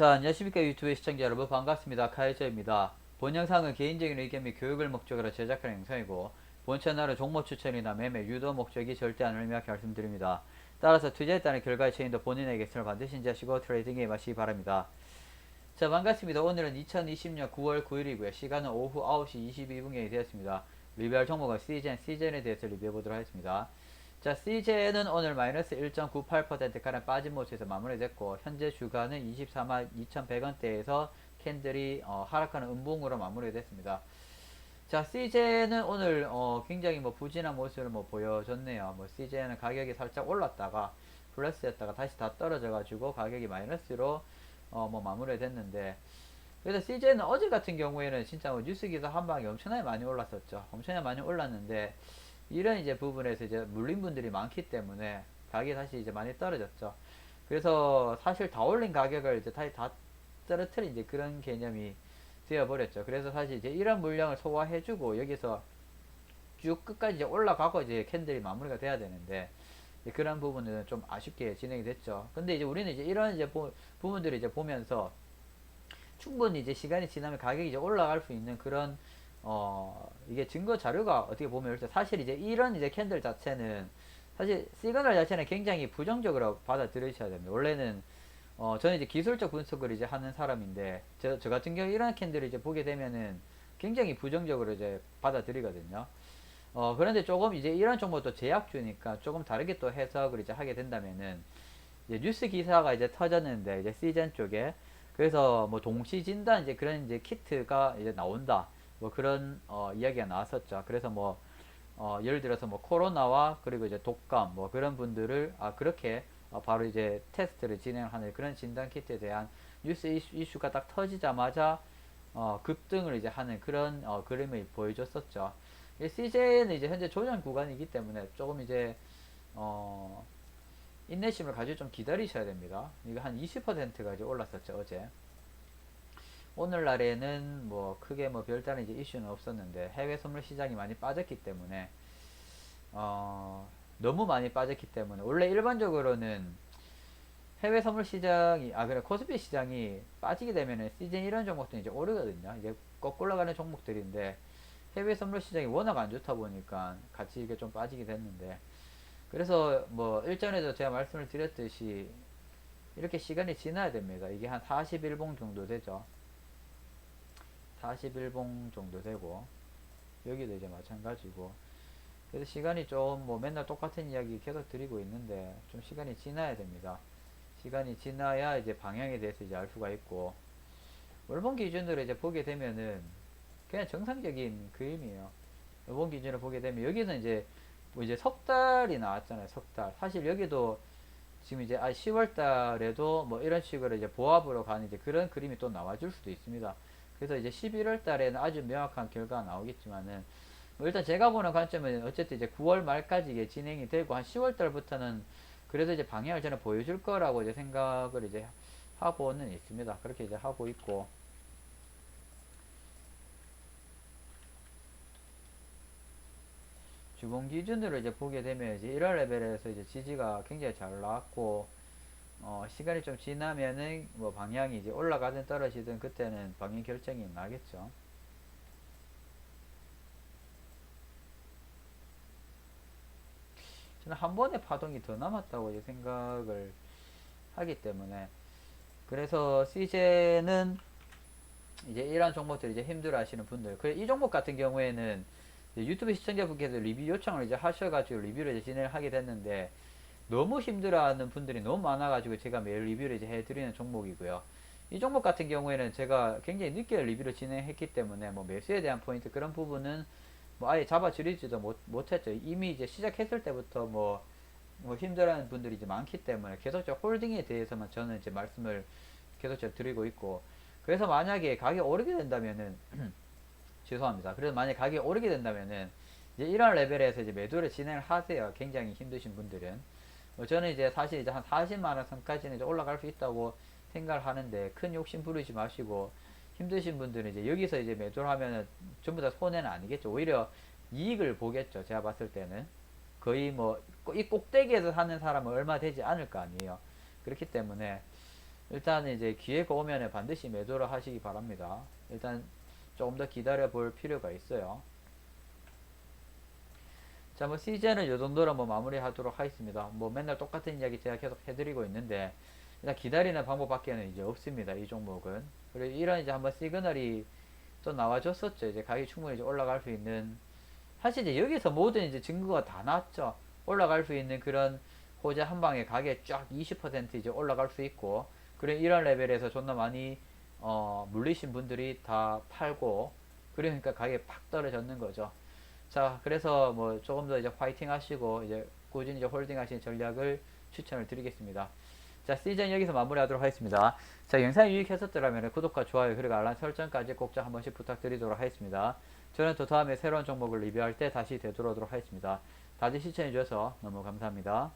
자, 안녕하십니까 유튜브 시청자 여러분 반갑습니다. 카이저입니다. 본 영상은 개인적인 의견 및 교육을 목적으로 제작하는 영상이고 본 채널은 종목 추천이나 매매, 유도 목적이 절대 안 의미하게 말씀드립니다. 따라서 투자에 따른 결과의 책임도 본인에게 있음을 반드시 인지하시고 트레이딩에 임하시기 바랍니다. 자 반갑습니다. 오늘은 2020년 9월 9일이고요. 시간은 오후 9시 22분경이 되었습니다. 리뷰할 종목은 CGN, CGN에 대해서 리뷰해 보도록 하겠습니다. 자, CJ는 오늘 마이너스 1.98%가량 빠진 모습에서 마무리됐고 현재 주가는 24만 2,100원대에서 캔들이 어, 하락하는 음봉으로 마무리됐습니다. 자, CJ는 오늘 어, 굉장히 뭐 부진한 모습을 뭐 보여줬네요. 뭐 CJ는 가격이 살짝 올랐다가 플러스였다가 다시 다 떨어져가지고 가격이 마이너스로 어, 뭐 마무리됐는데 그래서 CJ는 어제 같은 경우에는 진짜 뭐 뉴스 기사 한 방에 엄청나게 많이 올랐었죠. 엄청나게 많이 올랐는데 이런 이제 부분에서 이제 물린 분들이 많기 때문에 가격이 다시 이제 많이 떨어졌죠. 그래서 사실 다 올린 가격을 이제 다시 다 떨어뜨린 이제 그런 개념이 되어 버렸죠. 그래서 사실 이제 이런 물량을 소화해주고 여기서 쭉 끝까지 이제 올라가고 이제 캔들이 마무리가 돼야 되는데 이제 그런 부분은 좀 아쉽게 진행이 됐죠. 근데 이제 우리는 이제 이런 이제 부, 부분들을 이제 보면서 충분히 이제 시간이 지나면 가격이 이제 올라갈 수 있는 그런 어 이게 증거 자료가 어떻게 보면 이렇게 사실 이제 이런 이제 캔들 자체는 사실 시그널 자체는 굉장히 부정적으로 받아들이셔야 됩니다. 원래는 어 저는 이제 기술적 분석을 이제 하는 사람인데 저, 저 같은 경우 이런 캔들을 이제 보게 되면은 굉장히 부정적으로 이제 받아들이거든요. 어 그런데 조금 이제 이런 정보도 제약 주니까 조금 다르게 또 해석을 이제 하게 된다면은 이제 뉴스 기사가 이제 터졌는데 이제 시즌 쪽에 그래서 뭐 동시 진단 이제 그런 이제 키트가 이제 나온다. 뭐 그런 어, 이야기가 나왔었죠. 그래서 뭐 어, 예를 들어서 뭐 코로나와 그리고 이제 독감 뭐 그런 분들을 아 그렇게 어, 바로 이제 테스트를 진행하는 그런 진단 키트에 대한 뉴스 이슈, 가딱 터지자마자 어, 급등을 이제 하는 그런 어, 그림을 보여줬었죠. CJ는 이제 현재 조정 구간이기 때문에 조금 이제 어, 인내심을 가지고 좀 기다리셔야 됩니다. 이거 한 20%가 이제 올랐었죠 어제. 오늘날에는 뭐 크게 뭐 별다른 이제 이슈는 없었는데 해외 선물 시장이 많이 빠졌기 때문에 어 너무 많이 빠졌기 때문에 원래 일반적으로는 해외 선물 시장이 아 그래 코스피 시장이 빠지게 되면은 시즌 이런 종목도 이제 오르거든요. 이제 거꾸로 가는 종목들인데 해외 선물 시장이 워낙 안 좋다 보니까 같이 이게 좀 빠지게 됐는데 그래서 뭐 일전에도 제가 말씀을 드렸듯이 이렇게 시간이 지나야 됩니다. 이게 한 41봉 정도 되죠. 41봉 정도 되고 여기도 이제 마찬가지고 그래서 시간이 좀 뭐 맨날 똑같은 이야기 계속 드리고 있는데 좀 시간이 지나야 됩니다. 시간이 지나야 이제 방향에 대해서 이제 알 수가 있고 월봉 기준으로 이제 보게 되면은 그냥 정상적인 그림이에요. 월봉 기준으로 보게 되면 여기서 이제 뭐 이제 석 달이 나왔잖아요. 석 달. 사실 여기도 지금 이제 아 10월 달에도 뭐 이런 식으로 이제 보합으로 가는 이제 그런 그림이 또 나와줄 수도 있습니다. 그래서 이제 11월 달에는 아주 명확한 결과가 나오겠지만은 뭐 일단 제가 보는 관점은 어쨌든 이제 9월 말까지 이게 진행이 되고 한 10월 달부터는 그래도 이제 방향을 저는 보여줄 거라고 이제 생각을 이제 하고는 있습니다. 그렇게 이제 하고 있고 주봉 기준으로 이제 보게 되면 이제 1월 레벨에서 이제 지지가 굉장히 잘 나왔고 어, 시간이 좀 지나면은 뭐 방향이 이제 올라가든 떨어지든 그때는 방향 결정이 나겠죠. 저는 한 번의 파동이 더 남았다고 생각을 하기 때문에 그래서 CJ는 이제 이러한 종목들 이제 힘들어 하시는 분들 그래 이 종목 같은 경우에는 유튜브 시청자분께서 리뷰 요청을 이제 하셔가지고 리뷰를 진행을 하게 됐는데 너무 힘들어하는 분들이 너무 많아가지고 제가 매일 리뷰를 이제 해드리는 종목이고요. 이 종목 같은 경우에는 제가 굉장히 늦게 리뷰를 진행했기 때문에 뭐 매수에 대한 포인트 그런 부분은 뭐 아예 잡아드리지도 못, 못했죠. 이미 이제 시작했을 때부터 뭐, 뭐 힘들어하는 분들이 이제 많기 때문에 계속적 홀딩에 대해서만 저는 이제 말씀을 계속적 드리고 있고 그래서 만약에 가격이 오르게 된다면은 죄송합니다. 그래서 만약에 가격이 오르게 된다면은 이제 이런 레벨에서 이제 매도를 진행을 하세요. 굉장히 힘드신 분들은. 뭐 저는 이제 사실 이제 한 40만 원 선까지는 이제 올라갈 수 있다고 생각을 하는데 큰 욕심 부리지 마시고 힘드신 분들은 이제 여기서 이제 매도를 하면은 전부 다 손해는 아니겠죠. 오히려 이익을 보겠죠. 제가 봤을 때는. 거의 뭐 이 꼭대기에서 사는 사람은 얼마 되지 않을 거 아니에요. 그렇기 때문에 일단 이제 기회가 오면 반드시 매도를 하시기 바랍니다. 일단 조금 더 기다려 볼 필요가 있어요. 자, 뭐 시즌은 요 정도로 뭐 마무리 하도록 하겠습니다. 뭐 맨날 똑같은 이야기 제가 계속 해드리고 있는데 일단 기다리는 방법밖에는 이제 없습니다. 이 종목은. 그리고 이런 이제 한번 시그널이 또 나와줬었죠. 이제 가격이 충분히 이제 올라갈 수 있는 사실 이제 여기서 모든 이제 증거가 다 나왔죠. 올라갈 수 있는 그런 호재 한 방에 가게 쫙 20% 이제 올라갈 수 있고 그런 이런 레벨에서 존나 많이 어, 물리신 분들이 다 팔고 그러니까 가격이 팍 떨어졌는 거죠. 자, 그래서 뭐 조금 더 이제 화이팅 하시고 이제 꾸준히 이제 홀딩 하시는 전략을 추천을 드리겠습니다. 자, 시즌 여기서 마무리하도록 하겠습니다. 자, 영상이 유익했었더라면 구독과 좋아요 그리고 알람 설정까지 꼭좀한 번씩 부탁드리도록 하겠습니다. 저는 또 다음에 새로운 종목을 리뷰할 때 다시 되돌아오도록 하겠습니다. 다들 시청해 주셔서 너무 감사합니다.